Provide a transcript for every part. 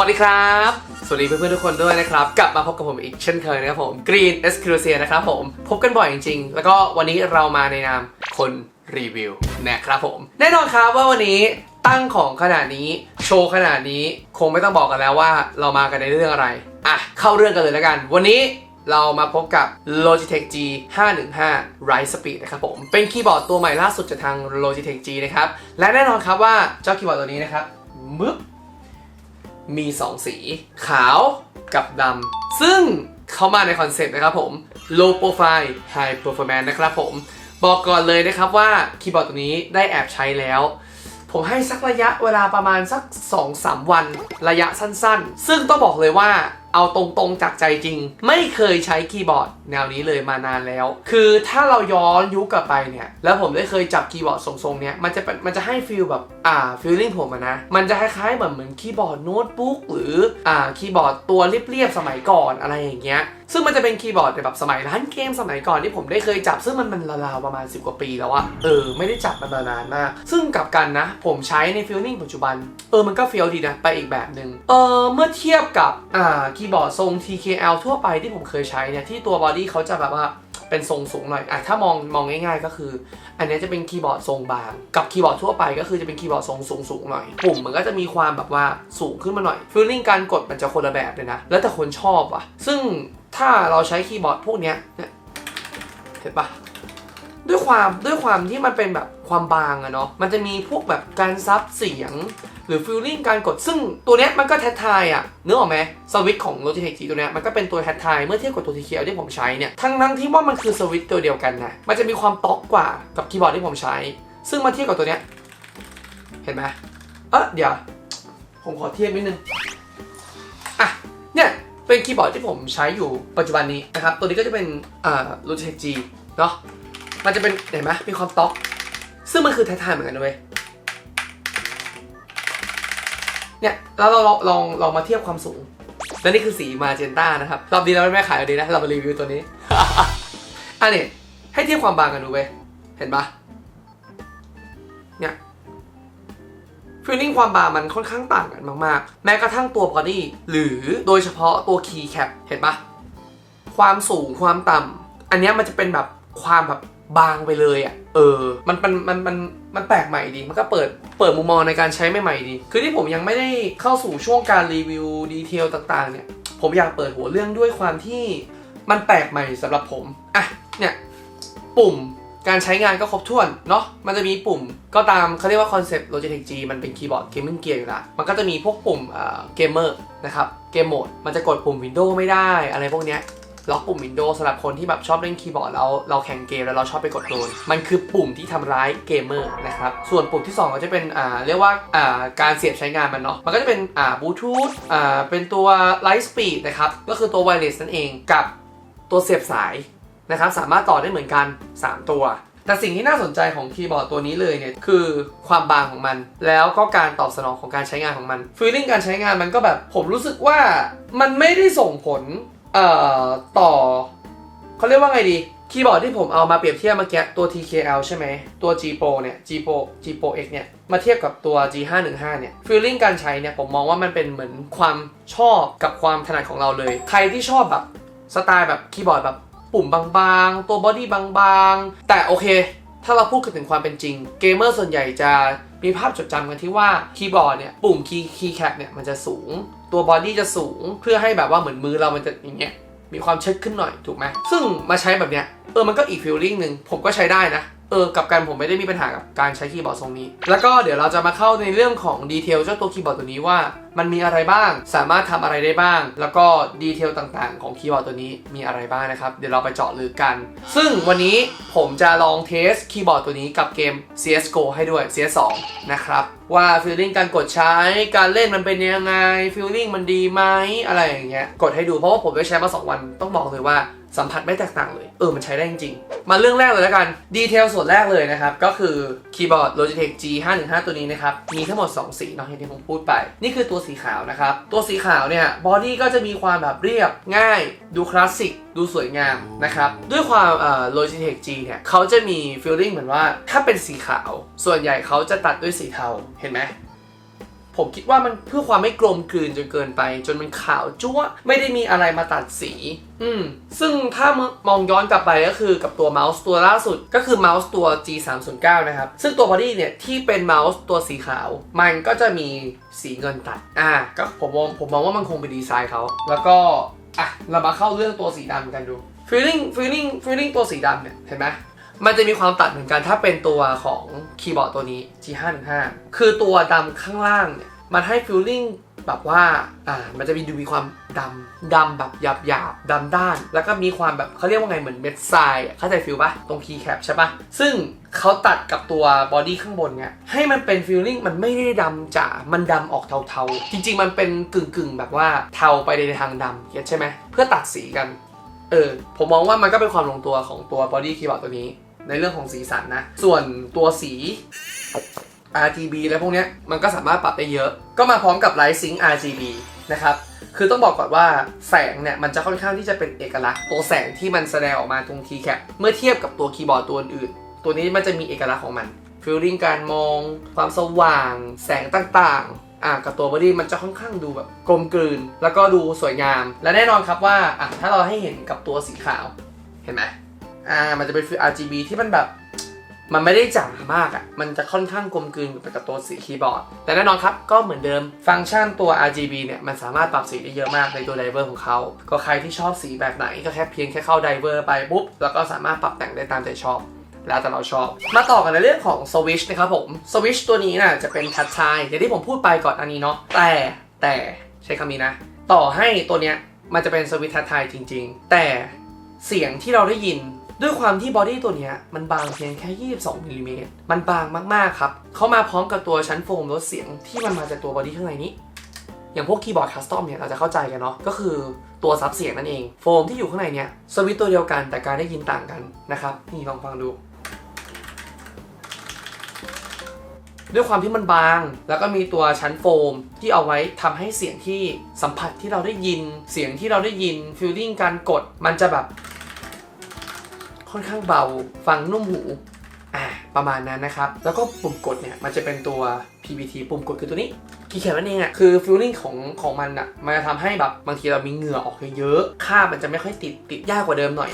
วัสดีครับ สวัสดีเพื่อนๆทุกคนด้วยนะครับ กลับมาพบกับผมอีกเช่นเคยนะครับผม Green e s c r u s i a นะครับผม พบกันบ่อยจริงๆ แล้วก็วันนี้เรามาในนามคนรีวิวนะครับผม แน่นอนครับว่าวันนี้ตั้งของขนาดนี้โชว์ขนาดนี้คงไม่ต้องบอกกันแล้วว่าเรามากันในเรื่องอะไร อะ เข้าเรื่องกันเลยแล้วกัน วันนี้เรามาพบกับ Logitech G 515 Rise Speed นะครับผม เป็นคีย์บอร์ดตัวใหม่ล่าสุดจากทาง Logitech G นะครับ และแน่นอนครับว่าเจ้าคีย์บอร์ดตัวนี้นะครับมึบ มี 2 สี ขาวกับดำซึ่งเข้ามาในคอนเซ็ปต์นะครับผม low profile high performance นะครับผม บอกก่อนเลยนะครับว่าคีย์บอร์ดตัวนี้ได้แอบใช้แล้ว ผมให้สักระยะเวลาประมาณสัก 2-3 วันระยะสั้นๆ ซึ่งต้องบอกเลยว่า เอาตรงๆจากใจจริง ไม่เคยใช้คีย์บอร์ดแนวนี้เลยมานานแล้ว คือถ้าเราย้อนยุคกลับไปเนี่ย แล้วผมได้เคยจับคีย์บอร์ดทรงๆเนี้ยมันจะเป็นมันจะให้ฟีลแบบอ่าฟีลลิ่งผมนะ มันจะคล้ายๆแบบเหมือนคีย์บอร์ดโน้ตบุ๊กหรืออ่าคีย์บอร์ดตัวเรียบๆสมัยก่อนอะไรอย่างเงี้ยซึ่งมันจะเป็นคีย์บอร์ดแบบสมัยร้านเกมสมัยก่อนที่ผมได้เคยจับ ซึ่งมันมันราวๆประมาณ 10 กว่าปีแล้วอะเออไม่ได้จับมานานมาก ซึ่งกลับกันนะ ผมใช้ในฟีลลิ่งปัจจุบัน เออมันก็ฟีลดีนะไปอีกแบบหนึ่งเออเมื่อเทียบกับอ่าคีย์บอร์ดทรง TKL ทั่วไปที่ผมเคยใช้เนี่ยที่ตัวบอดี้เขาจะแบบว่าเป็นทรงสูงหน่อยอะถ้ามองมองง่ายๆ ก็คือ อันนี้จะเป็นคีย์บอร์ดทรงบาง กับคีย์บอร์ดทั่วไปก็คือจะเป็นคีย์บอร์ดทรงสูงสูงหน่อย ปุ่มมันก็จะมีความแบบว่าสูงขึ้นมาหน่อยฟีลลิ่งการกดมันจะคนละแบบเลยนะ แล้วแต่คนชอบอะ ซึ่งถ้าเราใช้คีย์บอร์ดพวกเนี้ยเห็นปะ ด้วยความด้วยความที่มันเป็นแบบความบางอะเนาะ มันจะมีพวกแบบการซับเสียง หรือฟิลลิ่งการกด ซึ่งตัวเนี้ยมันก็แทททายอะเนึกออกไหมสวิตช์ของ Logitech G ตัวเนี้ยมันก็เป็นตัวแทททายเมื่อเทียบกับตัว TKL ที่ผมใช้เนี่ย ทั้งนั้นที่ว่ามันคือสวิตช์ตัวเดียวกันนะ มันจะมีความต๊อกกว่ากับคีย์บอร์ดที่ผมใช้ ซึ่งมาเทียบกับตัวเนี้ย เห็นไหมเออเดี๋ยว ผมขอเทียบนิดนึง อะ เนี่ยเป็นคีย์บอร์ดที่ผมใช้อยู่ปัจจุบันนี้นะครับ ตัวนี้ก็จะเป็นอ่า Logitech G เนาะ มันจะเป็นเห็นไหมมีความต๊อก ซึ่งมันคือไทายๆเหมือนกันนะเว้ยเนี่ยแล้วเราลองลองลองมาเทียบความสูง และนี่คือสีมาเจนต้านะครับรอบนี้เราไม่แม่ขายเลยนะเรามารีวิวตัวนี้ อันนี้ให้เทียบความบางกันดูเว้ยเห็นปะเนี่ยฟีลลิ่งความบางมันค่อนข้างต่างกันมากๆ แม้กระทั่งตัวบอดี้หรือโดยเฉพาะตัวคีย์แคปเห็นปะความสูงความต่ำอันนี้มันจะเป็นแบบความแบบ บางไปเลยอะ่ะ เออ มันมันมันมันมันแปลกใหม่ดี มันก็เปิดเปิดมุมมองในการใช้ใหม่ๆดี คือที่ผมยังไม่ได้เข้าสู่ช่วงการรีวิวดีเทลต่างๆ เนี่ย ผมอยากเปิดหัวเรื่องด้วยความที่มันแปลกใหม่สำหรับผม อะ เนี่ย ปุ่มการใช้งานก็ครบถ้วนเนาะ มันจะมีปุ่มก็ตามเขาเรียกว่าคอนเซปต์ Logitech G มันเป็นคีย์บอร์ดเกมมิ่งเกียร์อยู่ละมันก็จะมีพวกปุ่มเกมเมอร์นะครับ เกมโหมด มันจะกดปุ่ม Windows ไม่ได้อะไรพวกเนี้ย ล็อกปุ่ม Windows สำหรับคนที่แบบชอบเล่นคีย์บอร์ดแล้วเราแข่งเกมแล้วเราชอบไปกดโดน มันคือปุ่มที่ทำร้ายเกมเมอร์นะครับ ส่วนปุ่มที่ 2 ก็จะเป็นอ่าเรียกว่าอ่าการเสียบใช้งานมันเนาะ มันก็จะเป็นอ่าบลูทูธอ่าเป็นตัว Light Speed นะครับ ก็คือตัว Wireless นั่นเองกับตัวเสียบสายนะครับสามารถต่อได้เหมือนกัน 3 ตัวแต่สิ่งที่น่าสนใจของคีย์บอร์ดตัวนี้เลยเนี่ย คือความบางของมัน แล้วก็การตอบสนองของการใช้งานของมันฟีลลิ่งการใช้งานมันก็แบบ ผมรู้สึกว่ามันไม่ได้ส่งผล เอ่อต่อเขาเรียกว่าไงดีคีย์บอร์ดที่ผมเอามาเปรียบเทียบเมื่อกี้ตัว TKL ใช่ไหมตัว G Pro เนี่ย G Pro G Pro X เนี่ยมาเทียบกับตัว G 5 1 5 เนี่ยฟีลลิ่งการใช้เนี่ยผมมองว่ามันเป็นเหมือนความชอบกับความถนัดของเราเลย ใครที่ชอบแบบสไตล์แบบคีย์บอร์ดแบบปุ่มบางๆ ตัวบอดี้บางๆ แต่โอเค ถ้าเราพูดกันถึงความเป็นจริง เกมเมอร์ส่วนใหญ่จะมีภาพจดจำกันที่ว่าคีย์บอร์ดเนี่ยปุ่มคีย์คีย์แคปเนี่ยมันจะสูง ตัวบอดี้จะสูงเพื่อให้แบบว่าเหมือนมือเรามันจะอย่างเงี้ยมีความเชิดขึ้นหน่อยถูกไหมซึ่งมาใช้แบบเนี้ยเออมันก็อีกฟีลลิ่งหนึ่งผมก็ใช้ได้นะ เออกับการผมไม่ได้มีปัญหากับการใช้คีย์บอร์ดทรงนี้ แล้วก็เดี๋ยวเราจะมาเข้าในเรื่องของดีเทลเจ้าตัวคีย์บอร์ดตัวนี้ว่า มันมีอะไรบ้าง สามารถทำอะไรได้บ้าง แล้วก็ดีเทลต่างๆ ของคีย์บอร์ดตัวนี้มีอะไรบ้างนะครับ เดี๋ยวเราไปเจาะลึกกัน ซึ่งวันนี้ผมจะลองเทสคีย์บอร์ดตัวนี้กับเกม CSGO ให้ด้วย CS2 นะครับว่าฟีลลิ่งการกดใช้การเล่นมันเป็นยังไงฟีลลิ่งมันดีไหมอะไรอย่างเงี้ยกดให้ดูเพราะว่าผมได้ใช้มา 2 วันต้องบอกเลยว่า สัมผัสไม่แตกต่างเลย เออ มันใช้ได้จริงๆ มาเรื่องแรกเลยแล้วกัน ดีเทลส่วนแรกเลยนะครับ ก็คือคีย์บอร์ด Logitech G 5 1 5ตัวนี้นะครับ มีทั้งหมด 2 สีเนาะอย่างที่ผมพูดไป นี่คือตัวสีขาวนะครับ ตัวสีขาวเนี่ยบอดี้ก็จะมีความแบบเรียบง่าย ดูคลาสสิกดูสวยงามนะครับ ด้วยความเอ่อ Logitech G เนี่ยเขาจะมีฟีลลิ่งเหมือนว่าถ้าเป็นสีขาว ส่วนใหญ่เขาจะตัดด้วยสีเทาเห็นไหม ผมคิดว่ามันเพื่อความไม่กลมกลืนจนเกินไป จนมันขาวจั๊วะไม่ได้มีอะไรมาตัดสี อืม ซึ่งถ้ามองย้อนกลับไปก็คือกับตัวเมาส์ตัวล่าสุด ก็คือเมาส์ตัว G309 นะครับ ซึ่งตัวบอดี้เนี่ย ที่เป็นเมาส์ตัวสีขาว มันก็จะมีสีเงินตัด อ่า ก็ผมมองผมมองว่ามันคงเป็นดีไซน์เขา แล้วก็ อะ เรามาเข้าเรื่องตัวสีดำกันดู feeling feeling feeling ตัวสีดำเนี่ย เห็นไหม มันจะมีความตัดเหมือนกันถ้าเป็นตัวของคีย์บอร์ดตัวนี้ G515 คือตัวดำข้างล่างเนี่ยมันให้ feeling แบบว่า อ่า มันจะมีดูมีความดำ ดำแบบหยาบหยาบดำด้าน แล้วก็มีความแบบเขาเรียกว่าไงเหมือนเม็ดทราย เข้าใจฟิลปะตรงคีย์แคปใช่ปะซึ่งเขาตัดกับตัวบอดี้ข้างบนเนี่ยให้มันเป็น feeling มันไม่ได้ดำจ๋า มันดำออกเทาๆ จริง ๆ มันเป็นกึ่งๆ แบบว่าเทาไปในทางดำเก็ตใช่ไหม เพื่อตัดสีกัน เออ ผมมองว่ามันก็เป็นความลงตัวของตัว body keyboard ตัวนี้ ในเรื่องของสีสันนะ ส่วนตัวสี RGB และพวกนี้มันก็สามารถปรับได้เยอะ ก็มาพร้อมกับ Light Sync RGB นะครับ คือต้องบอกก่อนว่าแสงเนี่ยมันจะค่อนข้างที่จะเป็นเอกลักษณ์ ตัวแสงที่มันแสดงออกมาตรง keycap เมื่อเทียบกับตัวคีย์บอร์ดตัวอื่น ตัวนี้มันจะมีเอกลักษณ์ของมันฟีลลิ่งการมอง ความสว่าง แสงต่างๆ อะกับตัวบอดี้มันจะค่อนข้างดูแบบกลมกลืน แล้วก็ดูสวยงาม และแน่นอนครับว่าอะถ้าเราให้เห็นกับตัวสีขาว เห็นไหม อ่ามันจะเป็นฟีล RGB ที่มันแบบมันไม่ได้จ๋ามากอะ่ะ มันจะค่อนข้างกลมกลืนกับตัวสีคีย์บอร์ด แต่แน่นอนครับ ก็เหมือนเดิม ฟังก์ชันตัว RGB เนี่ย มันสามารถปรับสีได้เยอะมากในตัวไดเวอร์ของเขา ก็ใครที่ชอบสีแบบไหน ก็แค่เพียงแค่เข้าไดเวอร์ไปปุ๊บ แล้วก็สามารถปรับแต่งได้ตามใจชอบ แล้วแต่เราชอบ มาต่อกันในเรื่องของสวิชนะครับผม สวิชตัวนี้น่ะจะเป็นทัชชายอย่างที่ผมพูดไปก่อนอันนี้เนาะ แต่แต่ใช้คำนี้นะ ต่อให้ตัวเนี้ยมันจะเป็นสวิตช์ทัชชายจริง ๆ แต่เสียงที่เราได้ยิน ด้วยความที่บอดี้ตัวเนี้ยมันบางเพียงแค่ 22มิลลิเมตรมันบางมากๆครับ เขามาพร้อมกับตัวชั้นโฟมลดเสียงที่มันมาจากตัวบอดี้ข้างในนี้ อย่างพวกคีย์บอร์ดคัสตอมเนี่ยเราจะเข้าใจกันเนาะ ก็คือตัวซับเสียงนั่นเอง โฟมที่อยู่ข้างในเนี่ยสวิตตัวเดียวกันแต่การได้ยินต่างกันนะครับ นี่ลองฟังดู ด้วยความที่มันบาง แล้วก็มีตัวชั้นโฟมที่เอาไว้ทำให้เสียงที่สัมผัสที่เราได้ยิน เสียงที่เราได้ยินฟีลลิ่งการกด มันจะแบบ ค่อนข้างเบาฟังนุ่มหูอ่าประมาณนั้นนะครับ แล้วก็ปุ่มกดเนี่ยมันจะเป็นตัว PBT ปุ่มกดคือตัวนี้คีย์แคปนั่นเองอะคือฟีลลิ่งของของมันอะมันจะทำให้แบบบางทีเรามีเหงื่อออกเยอะๆค่าบมันจะไม่ค่อยติดติดยากกว่าเดิมหน่อย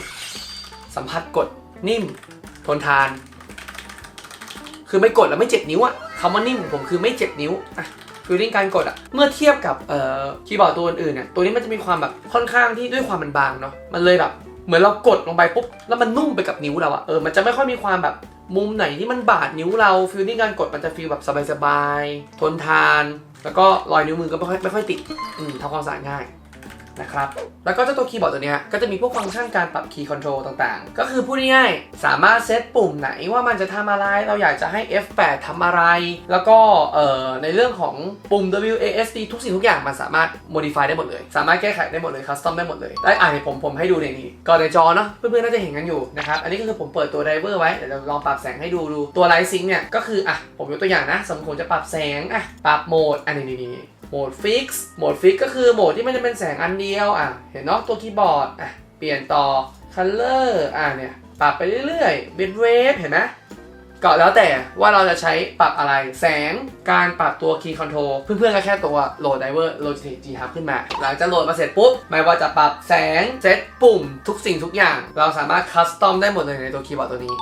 สัมผัสกดนิ่มทนทาน คือไม่กดแล้วไม่เจ็บนิ้วอะคำว่านิ่มของผมคือไม่เจ็บนิ้วอะฟีลลิ่งการกดอะเมื่อเทียบกับเอ่อคีย์บอร์ดตัวอื่นๆเนี่ยตัวนี้มันจะมีความแบบค่อนข้างที่ด้วยความมันบางเนาะมันเลยแบบ เหมือนเรากดลงไปปุ๊บแล้วมันนุ่มไปกับนิ้วเราอะเออมันจะไม่ค่อยมีความแบบมุมไหนที่มันบาดนิ้วเราฟีลลิ่งการกดมันจะฟีลแบบสบายๆทนทาน แล้วก็รอยนิ้วมือก็ไม่ค่อยไม่ค่อยติดอืมทำความสะอาดง่าย นะครับ แล้วก็เจ้าตัวคีย์บอร์ดตัวนี้ก็จะมีพวกฟังก์ชันการปรับคีย์คอนโทรลต่างๆ ก็คือพูดง่ายๆ สามารถเซตปุ่มไหนว่ามันจะทำอะไร เราอยากจะให้ F8 ทำอะไร แล้วก็เอ่อในเรื่องของปุ่ม WASD ทุกสิ่งทุกอย่างมันสามารถ modify ได้หมดเลย สามารถแก้ไขได้หมดเลย custom ได้หมดเลย ได้อ่านผมผมให้ดูในนี้ก่อนในจอเนาะ เพื่อนๆ น่าจะเห็นกันอยู่นะครับ อันนี้ก็คือผมเปิดตัวไดเวอร์ไว้ เดี๋ยวเราลองปรับแสงให้ดูดู ตัวไลท์ซิงเนี่ย ก็คืออะ ผมยกตัวอย่างนะ สมมติผมจะปรับแสงอะ ปรับโหมด อันนี้นี่ โหมดฟิกซ์โหมดฟิกก็คือโหมดที่มันจะเป็นแสงอันเดียวอะเห็นเนาะตัวคีย์บอร์ดอะเปลี่ยนต่อคัลเลอร์อะเนี่ยปรับไปเรื่อยๆบิตเรทเห็นไหมก็แล้วแต่ว่าเราจะใช้ปรับอะไรแสงการปรับตัว Key Control เพื่อนๆก็แค่ตัวโหลด Driver Logitech G Hub ขึ้นมา หลังจากโหลดมาเสร็จปุ๊บ ไม่ว่าจะปรับแสงเซตปุ่มทุกสิ่งทุกอย่าง เราสามารถคัสตอมได้หมดเลยในตัวคีย์บอร์ดตัวนี้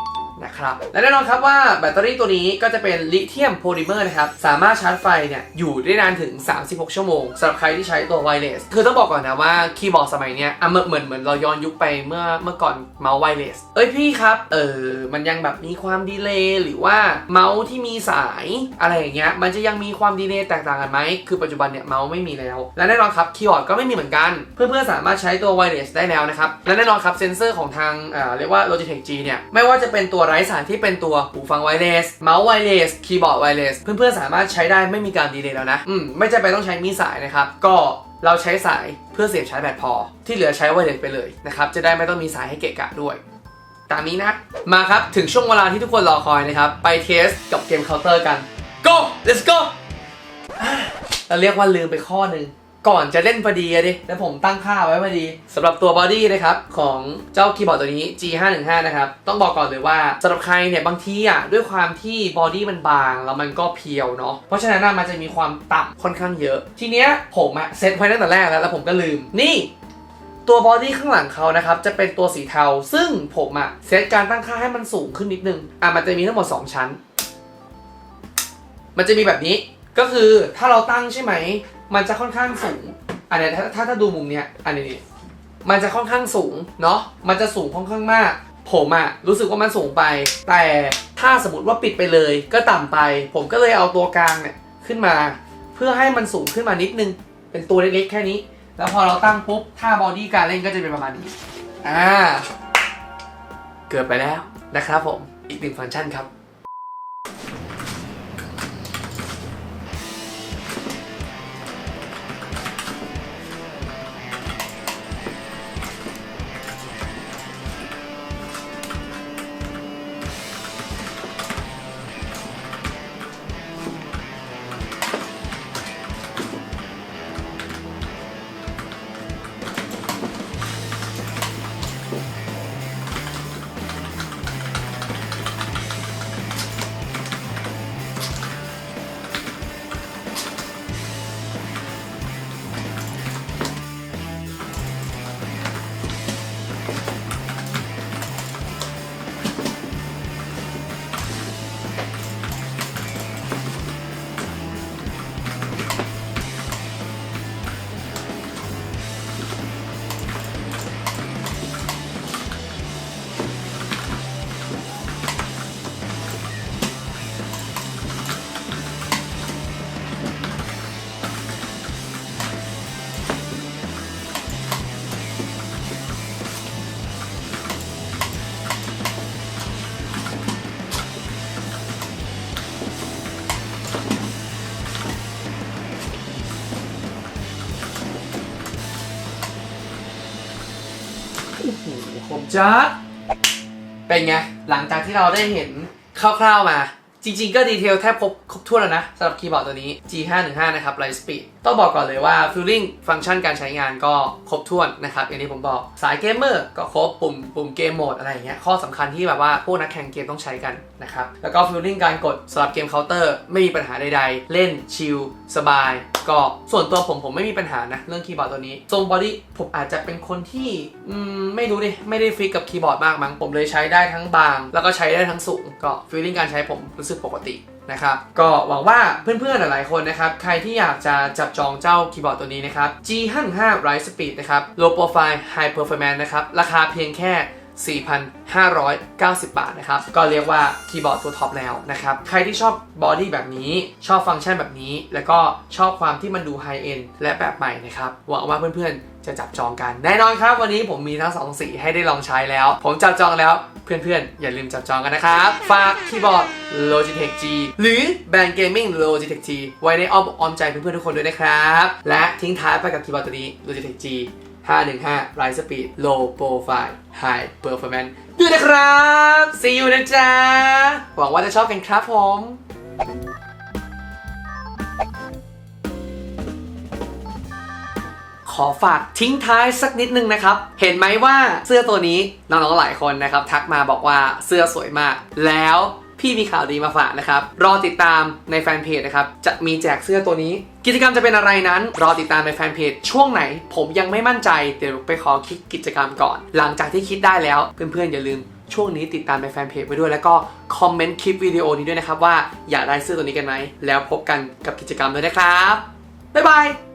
นะครับ และแน่นอนครับว่าแบตเตอรี่ตัวนี้ก็จะเป็นลิเธียมโพลิเมอร์นะครับ สามารถชาร์จไฟเนี่ยอยู่ได้นานถึง 36 ชั่วโมงสำหรับใครที่ใช้ตัวไวเลสคือต้องบอกก่อนนะว่าคีย์บอร์ดสมัยเนี้ยอะเหมือนเหมือนเหมือนเราย้อนยุคไปเมื่อเมื่อก่อนเมาส์ไวเลสเอ้ยพี่ครับ เออมันยังแบบมีความดีเลย์หรือว่าเมาส์ที่มีสายอะไรอย่างเงี้ยมันจะยังมีความดีเลย์แตกต่างกันไหมคือปัจจุบันเนี่ยเมาส์ไม่มีแล้ว และแน่นอนครับคีย์บอร์ดก็ไม่มีเหมือนกัน เพื่อนๆสามารถใช้ตัวไวเลสได้แล้วนะครับและแน่นอนครับเซนเซอร์ของทางเอ่อเรียกว่า Logitech G เนี่ยไม่ว่าจะเป็นตัวไร้สายที่เป็นตัวหูฟังไวเลสเมาส์ไวเลสคีย์บอร์ดไวเลสเพื่อนๆสามารถใช้ได้ไม่มีการดีเลย์แล้วนะอืมไม่จำเป็นต้องใช้มีสายนะครับก็เราใช้สายเพื่อเสียบชาร์จแบตพอ ที่เหลือใช้ไวเลสไปเลยนะครับจะได้ไม่ต้องมีสายให้เกะกะด้วยตามนี้นะ มาครับ ถึงช่วงเวลาที่ทุกคนรอคอยนะครับ ไปเทสกับเกมเคาน์เตอร์กัน go let's go เราเรียกว่าลืมไปข้อหนึ่ง ก่อนจะเล่นพอดีอะดิแล้วผมตั้งค่าไว้พอดีสำหรับตัวบอดี้นะครับ ของเจ้าคีย์บอร์ดตัวนี้ G515 นะครับ ต้องบอกก่อนเลยว่าสำหรับใครเนี่ยบางทีอะด้วยความที่บอดี้มันบาง แล้วมันก็เพียวเนาะเพราะฉะนั้นอะมันจะมีความต่ำค่อนข้างเยอะ ทีเนี้ยผมอะเซตไว้ตั้งแต่แรกแล้วแล้วผมก็ลืมนี่ตัวบอดี้ข้างหลังเขานะครับ จะเป็นตัวสีเทา ซึ่งผมอะเซตการตั้งค่าให้มันสูงขึ้นนิดนึงอะมันจะมีทั้งหมด 2 ชั้น มันจะมีแบบนี้ก็คือถ้าเราตั้งใช่ไหม มันจะค่อนข้างสูง อันนี้ถ้าถ้าถ้าดูมุมเนี้ย อันนี้ มันจะค่อนข้างสูงเนาะ มันจะสูงค่อนข้างมาก ผมอะรู้สึกว่ามันสูงไป แต่ถ้าสมมติว่าปิดไปเลย ก็ต่ำไป ผมก็เลยเอาตัวกลางเนี่ยขึ้นมา เพื่อให้มันสูงขึ้นมานิดนึง เป็นตัวเล็กๆแค่นี้ แล้วพอเราตั้งปุ๊บท่าบอดี้การเล่นก็จะเป็นประมาณนี้ อ่า เกือบไปแล้วนะครับผม อีกหนึ่งฟังก์ชันครับ จ๊ะเป็นไง หลังจากที่เราได้เห็นคร่าวๆมา จริงๆ ก็ดีเทลแทบครบครบถ้วนแล้วนะสำหรับคีย์บอร์ดตัวนี้ G515 นะครับ Light Speed ต้องบอกก่อนเลยว่า Feeling ฟังก์ชันการใช้งานก็ครบถ้วนนะครับอย่างที่ผมบอกสายเกมเมอร์ก็ครบปุ่มปุ่มเกมโหมดอะไรอย่างเงี้ยข้อสำคัญที่แบบว่าพวกนักแข่งเกมต้องใช้กันนะครับแล้วก็ Feeling การกดสำหรับเกมเคาน์เตอร์ไม่มีปัญหาใดๆ เล่นชิลสบาย ก็ส่วนตัวผมผมไม่มีปัญหานะเรื่องคีย์บอร์ดตัวนี้ ทรงบอดี้ผมอาจจะเป็นคนที่ไม่รู้ดิไม่ได้ฟิกกับคีย์บอร์ดมากมั้งผมเลยใช้ได้ทั้งบาง แล้วก็ใช้ได้ทั้งสูงก็ฟีลลิ่งการใช้ผมรู้สึกปกติ นะครับ ก็หวังว่าเพื่อนๆหลายๆคนนะครับ ใครที่อยากจะจับจองเจ้าคีย์บอร์ดตัวนี้นะครับ G55 Rise Speed นะครับ Low Profile High Performance นะครับ ราคาเพียงแค่ 4,590 บาทนะครับ ก็เรียกว่าคีย์บอร์ดตัวท็อปแล้วนะครับ ใครที่ชอบบอดี้แบบนี้ ชอบฟังก์ชันแบบนี้ แล้วก็ชอบความที่มันดูไฮเอ็นและแบบใหม่นะครับ หวังว่าเพื่อนๆจะจับจองกัน แน่นอนครับ วันนี้ผมมีทั้ง 2 สีให้ได้ลองใช้แล้ว ผมจับจองแล้ว เพื่อนๆ อย่าลืมจับจองกันนะครับ ฝากคีย์บอร์ด Logitech G หรือแบรนด์เกมมิ่ง Logitech G ไว้ในอ้อมอกอ้อมใจเพื่อนๆ ทุกคนด้วยนะครับ และทิ้งท้ายไปกับคีย์บอร์ดตัวนี้ Logitech G 515 Rise Speed Low Profile High Performance ด้วยนะครับ See you นะจ๊ะ หวังว่าจะชอบกันครับผม อฝากทิ้งท้ายสักนิดนึงนะครับ เห็นไหมว่าเสื้อตัวนี้น้องๆหลายคนนะครับ ทักมาบอกว่าเสื้อสวยมาก แล้วพี่มีข่าวดีมาฝากนะครับ รอติดตามในแฟนเพจนะครับ จะมีแจกเสื้อตัวนี้ กิจกรรมจะเป็นอะไรนั้น รอติดตามในแฟนเพจช่วงไหน ผมยังไม่มั่นใจ เดี๋ยวไปขอคิดกิจกรรมก่อน หลังจากที่คิดได้แล้ว เพื่อนๆอย่าลืมช่วงนี้ติดตามในแฟนเพจไว้ด้วย แล้วก็คอมเมนต์คลิปวิดีโอนี้ด้วยนะครับว่าอยากได้เสื้อตัวนี้กันไหมแล้วพบกันกับกิจกรรมเลยนะครับบ๊ายบาย